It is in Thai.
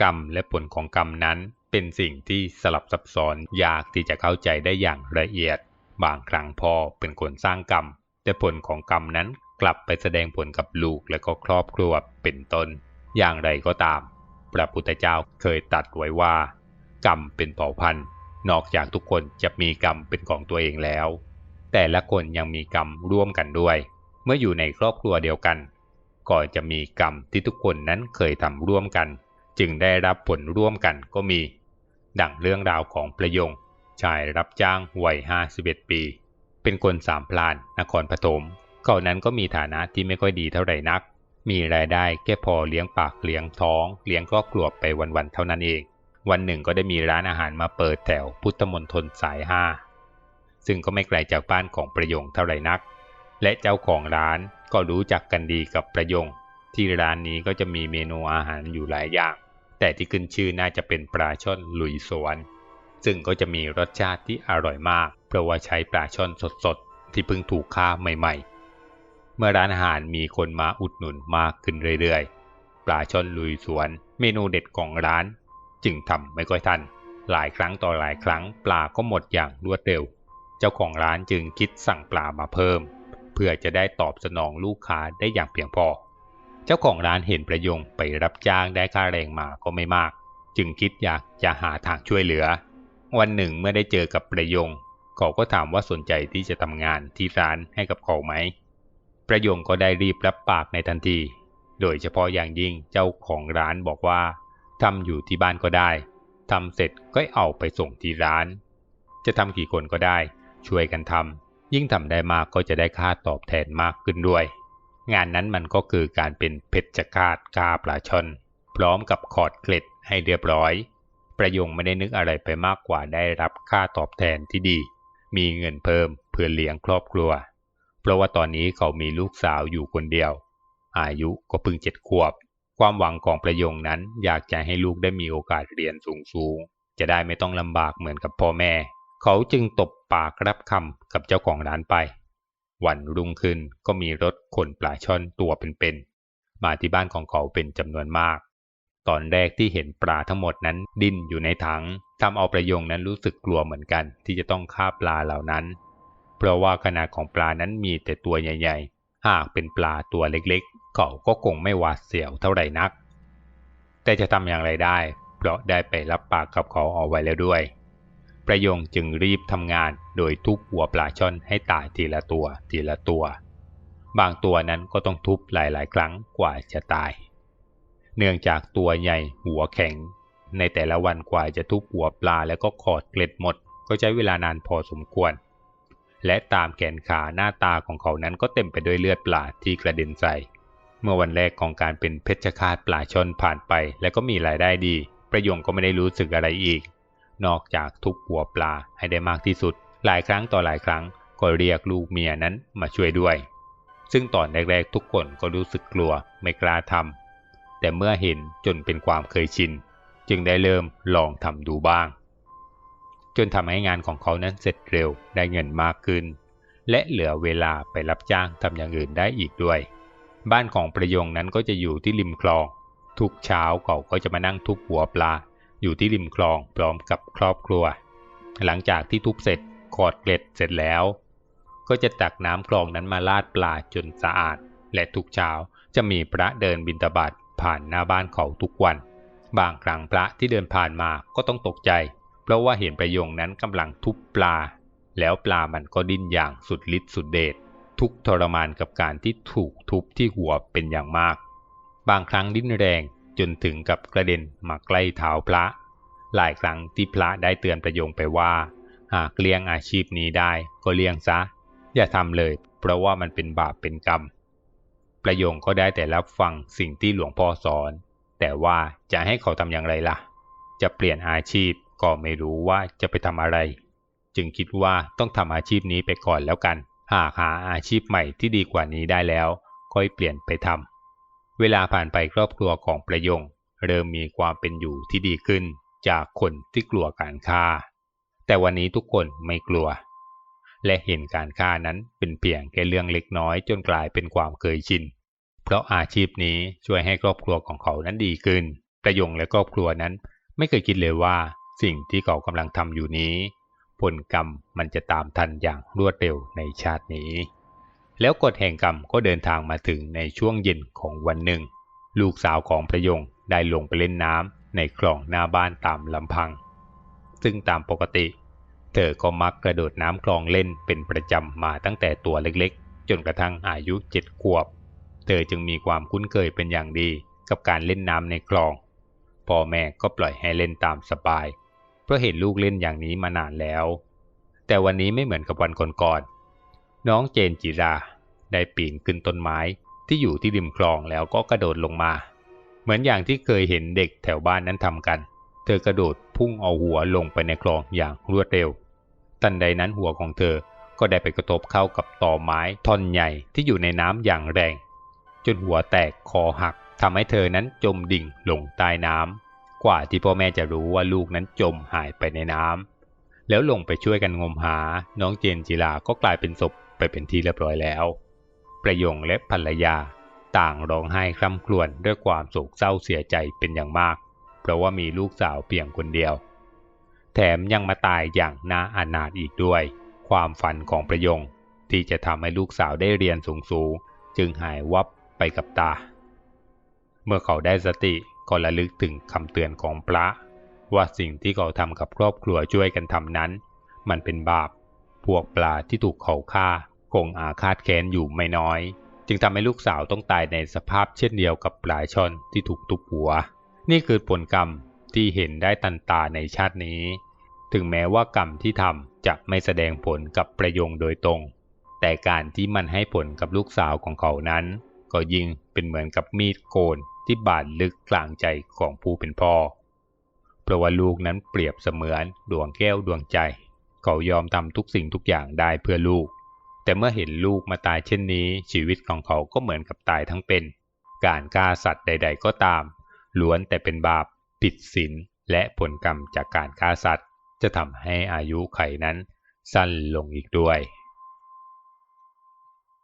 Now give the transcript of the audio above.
กรรมและผลของกรรมนั้น เป็นสิ่งที่สลับซับซ้อนยากที่จะเข้าใจได้อย่างละเอียด บางครั้งพ่อเป็นคนสร้างกรรม แต่ผลของกรรมนั้นกลับไปแสดงผลกับลูกและก็ครอบครัวเป็นต้น อย่างไรก็ตาม พระพุทธเจ้าเคยตรัสไว้ว่า กรรมเป็นเผ่าพันธุ์ นอกจากทุกคนจะมีกรรมเป็นของตัวเองแล้ว แต่ละคนยังมีกรรมร่วมกันด้วย เมื่ออยู่ในครอบครัวเดียวกันก็จะมีกรรมที่ทุกคนนั้นเคยทำร่วมกัน จึงได้รับผลร่วมกันก็มี ดังเรื่องราวของประยง ชายรับจ้างวัย 51 ปี เป็นคนสามพลานนครปฐมเขานั้นก็มีฐานะที่ไม่ค่อยดีเท่าไหร่นัก มีรายได้แค่พอเลี้ยงปากเลี้ยงท้อง เลี้ยงครอบครัวไปวันๆเท่านั้นเอง วันหนึ่งก็ได้มีร้านอาหารมาเปิดแถวพุทธมณฑลสายห้าซึ่งก็ไม่ไกลจากบ้านของประยงเท่าไหร่นัก และเจ้าของร้านก็รู้จักกันดีกับประยง ที่ร้านนี้ก็จะมีเมนูอาหารอยู่หลายอย่าง แต่ที่ขึ้นชื่อน่าจะเป็นปลาช่อนลุยสวน ซึ่งก็จะมีรสชาติที่อร่อยมาก เพราะว่าใช้ปลาช่อนสดๆ ที่เพิ่งถูกฆ่าใหม่ๆ เมื่อร้านอาหารมีคนมาอุดหนุนมากขึ้นเรื่อยๆ ปลาช่อนลุยสวน เมนูเด็ดของร้าน จึงทำไม่ค่อยทัน หลายครั้งต่อหลายครั้งปลาก็หมดอย่างรวดเร็ว เจ้าของร้านจึงคิดสั่งปลามาเพิ่ม เพื่อจะได้ตอบสนองลูกค้าได้อย่างเพียงพอ เจ้าของร้านเห็นประยงไปรับจ้างได้ค่าแรงมาก็ไม่มาก จึงคิดอยากจะหาทางช่วยเหลือ วันหนึ่งเมื่อได้เจอกับประยงเขาก็ถามว่าสนใจที่จะทำงานที่ร้านให้กับเขาไหม ประยงก็ได้รีบรับปากในทันที โดยเฉพาะอย่างยิ่งเจ้าของร้านบอกว่าทำอยู่ที่บ้านก็ได้ทำเสร็จก็เอาไปส่งที่ร้าน จะทำกี่คนก็ได้ ช่วยกันทำยิ่งทำได้มากก็จะได้ค่าตอบแทนมากขึ้นด้วย งานนั้นมันก็คือการเป็นเพชฌฆาตกาปลาชน พร้อมกับขอดเกล็ดให้เรียบร้อย ประยงไม่ได้นึกอะไรไปมากกว่าได้รับค่าตอบแทนที่ดี มีเงินเพิ่มเพื่อเลี้ยงครอบครัว เพราะว่าตอนนี้เขามีลูกสาวอยู่คนเดียว อายุก็เพิ่งเจ็ดขวบ ความหวังของประยงนั้นอยากจะให้ลูกได้มีโอกาสเรียนสูงๆ จะได้ไม่ต้องลำบากเหมือนกับพ่อแม่ เขาจึงตบปากรับคำกับเจ้าของร้านไป วันรุ่งขึ้นก็มีรถขนปลาช่อนตัวเป็นๆมาที่บ้านของเขาเป็นจำนวนมาก ตอนแรกที่เห็นปลาทั้งหมดนั้นดิ้นอยู่ในถังทำเอาประยงนั้นรู้สึกกลัวเหมือนกันที่จะต้องฆ่าปลาเหล่านั้น เพราะว่าขนาดของปลานั้นมีแต่ตัวใหญ่ ๆ หากเป็นปลาตัวเล็กๆ เขาก็คงไม่หวาดเสียวเท่าไหร่นัก แต่จะทำอย่างไรได้ เพราะได้ไปรับปากกับเขาเอาไว้แล้วด้วย ประยงจึงรีบทำงานโดยทุบหัวปลาช่อนให้ตายทีละตัวทีละตัว บางตัวนั้นก็ต้องทุบหลาย ๆ ครั้งกว่าจะตาย เนื่องจากตัวใหญ่หัวแข็ง ในแต่ละวันกว่าจะทุบหัวปลาแล้วก็ขอดเกล็ดหมด ก็ใช้เวลานานพอสมควร และตามแขนขาหน้าตาของเขานั้นก็เต็มไปด้วยเลือดปลาที่กระเด็นใส่เมื่อวันแรกของการเป็นเพชฌฆาตปลาช่อนผ่านไป และก็มีรายได้ดี ประยงก็ไม่ได้รู้สึกอะไรอีก นอกจากทุบหัวปลาให้ได้มากที่สุด หลายครั้งต่อหลายครั้งก็เรียกลูกเมียนั้นมาช่วยด้วย ซึ่งตอนแรกๆทุกคนก็รู้สึกกลัวไม่กล้าทำแต่เมื่อเห็นจนเป็นความเคยชิน จึงได้เริ่มลองทำดูบ้าง จนทำให้งานของเขานั้นเสร็จเร็วได้เงินมากขึ้น และเหลือเวลาไปรับจ้างทำอย่างอื่นได้อีกด้วย บ้านของประยงนั้นก็จะอยู่ที่ริมคลอง ทุกเช้าเขาก็จะมานั่งทุบหัวปลา อยู่ที่ริมคลองพร้อมกับครอบครัว หลังจากที่ทุบเสร็จขอดเกล็ดเสร็จแล้ว ก็จะตักน้ำคลองนั้นมาลาดปลาจนสะอาด และทุกเช้าจะมีพระเดินบิณฑบาตผ่านหน้าบ้านเขาทุกวัน บางครั้งพระที่เดินผ่านมาก็ต้องตกใจ เพราะว่าเห็นประยงนั้นกำลังทุบปลา แล้วปลามันก็ดิ้นอย่างสุดฤทธิ์สุดเดชทุกทรมานกับการที่ถูกทุบที่หัวเป็นอย่างมาก บางครั้งดิ้นแรง จนถึงกับกระเด็นมาใกล้เท้าพระ หลายครั้งที่พระได้เตือนประยงไปว่า หากเลี่ยงอาชีพนี้ได้ก็เลี่ยงซะ อย่าทำเลย เพราะว่ามันเป็นบาปเป็นกรรม ประโยงก็ได้แต่รับฟังสิ่งที่หลวงพ่อสอน แต่ว่าจะให้เขาทำอย่างไรล่ะ จะเปลี่ยนอาชีพก็ไม่รู้ว่าจะไปทำอะไร จึงคิดว่าต้องทำอาชีพนี้ไปก่อนแล้วกัน หากหาอาชีพใหม่ที่ดีกว่านี้ได้แล้ว ค่อยเปลี่ยนไปทำ เวลาผ่านไปครอบครัวของประยง เริ่มมีความเป็นอยู่ที่ดีขึ้นจากคนที่กลัวการฆ่า แต่วันนี้ทุกคนไม่กลัว และเห็นการฆ่านั้นเป็นเพียงแค่เรื่องเล็กน้อยจนกลายเป็นความเคยชิน เพราะอาชีพนี้ช่วยให้ครอบครัวของเขานั้นดีขึ้น ประยงและครอบครัวนั้นไม่เคยคิดเลยว่าสิ่งที่เขากำลังทำอยู่นี้ ผลกรรมมันจะตามทันอย่างรวดเร็วในชาตินี้ แล้วกฎแห่งกรรมก็เดินทางมาถึงในช่วงเย็นของวันหนึ่ง ลูกสาวของประยงได้ลงไปเล่นน้ำในคลองหน้าบ้านตามลำพัง ซึ่งตามปกติ เธอก็มักกระโดดน้ำคลองเล่นเป็นประจำมาตั้งแต่ตัวเล็กๆ จนกระทั่งอายุเจ็ดขวบ เธอจึงมีความคุ้นเคยเป็นอย่างดีกับการเล่นน้ำในคลองพ่อแม่ก็ปล่อยให้เล่นตามสบาย เพราะเห็นลูกเล่นอย่างนี้มานานแล้ว แต่วันนี้ไม่เหมือนกับวันก่อนๆ น้องเจนจิรา ได้ปีนขึ้นต้นไม้ที่อยู่ที่ริมคลองแล้วก็กระโดดลงมา เหมือนอย่างที่เคยเห็นเด็กแถวบ้านนั้นทำกัน เธอกระโดดพุ่งเอาหัวลงไปในคลองอย่างรวดเร็ว ทันใดนั้นหัวของเธอก็ได้ไปกระทบเข้ากับต่อไม้ท่อนใหญ่ที่อยู่ในน้ำอย่างแรง จนหัวแตกคอหักทำให้เธอนั้นจมดิ่งลงใต้น้ำกว่าที่พ่อแม่จะรู้ว่าลูกนั้นจมหายไปในน้ำแล้วลงไปช่วยกันงมหา น้องเจนจิลาก็กลายเป็นศพ ไปเป็นที่เรียบร้อยแล้ว ประยงและภรรยาต่างร้องไห้คร่ำครวญด้วยความโศกเศร้าเสียใจเป็นอย่างมาก เพราะว่ามีลูกสาวเพียงคนเดียว แถมยังมาตายอย่างน่าอนาถอีกด้วย ความฝันของประยงที่จะทำให้ลูกสาวได้เรียนสูงๆจึงหายวับไปกับตา เมื่อเขาได้สติก็ระลึกถึงคำเตือนของพระ ว่าสิ่งที่เขาทำกับครอบครัวช่วยกันทำนั้น มันเป็นบาปพวกปลาที่ถูกเขาฆ่า คงอาฆาตแค้นอยู่ไม่น้อย จึงทำให้ลูกสาวต้องตายในสภาพเช่นเดียวกับปลายชอนที่ถูกทุบหัว นี่คือผลกรรมที่เห็นได้ตันตาในชาตินี้ ถึงแม้ว่ากรรมที่ทำจะไม่แสดงผลกับประยงโดยตรง แต่การที่มันให้ผลกับลูกสาวของเขานั้น ก็ยิ่งเป็นเหมือนกับมีดโกนที่บาดลึกกลางใจของผู้เป็นพ่อ เพราะว่าลูกนั้นเปรียบเสมือนดวงแก้วดวงใจ เขายอมทำทุกสิ่งทุกอย่างได้เพื่อลูก แต่เมื่อเห็นลูกมาตายเช่นนี้ ชีวิตของเขาก็เหมือนกับตายทั้งเป็น การฆ่าสัตว์ใด ๆ ก็ตาม ล้วนแต่เป็นบาป ผิดศีลและผลกรรมจากการฆ่าสัตว์ จะทำให้อายุไขนั้นสั้นลงอีกด้วย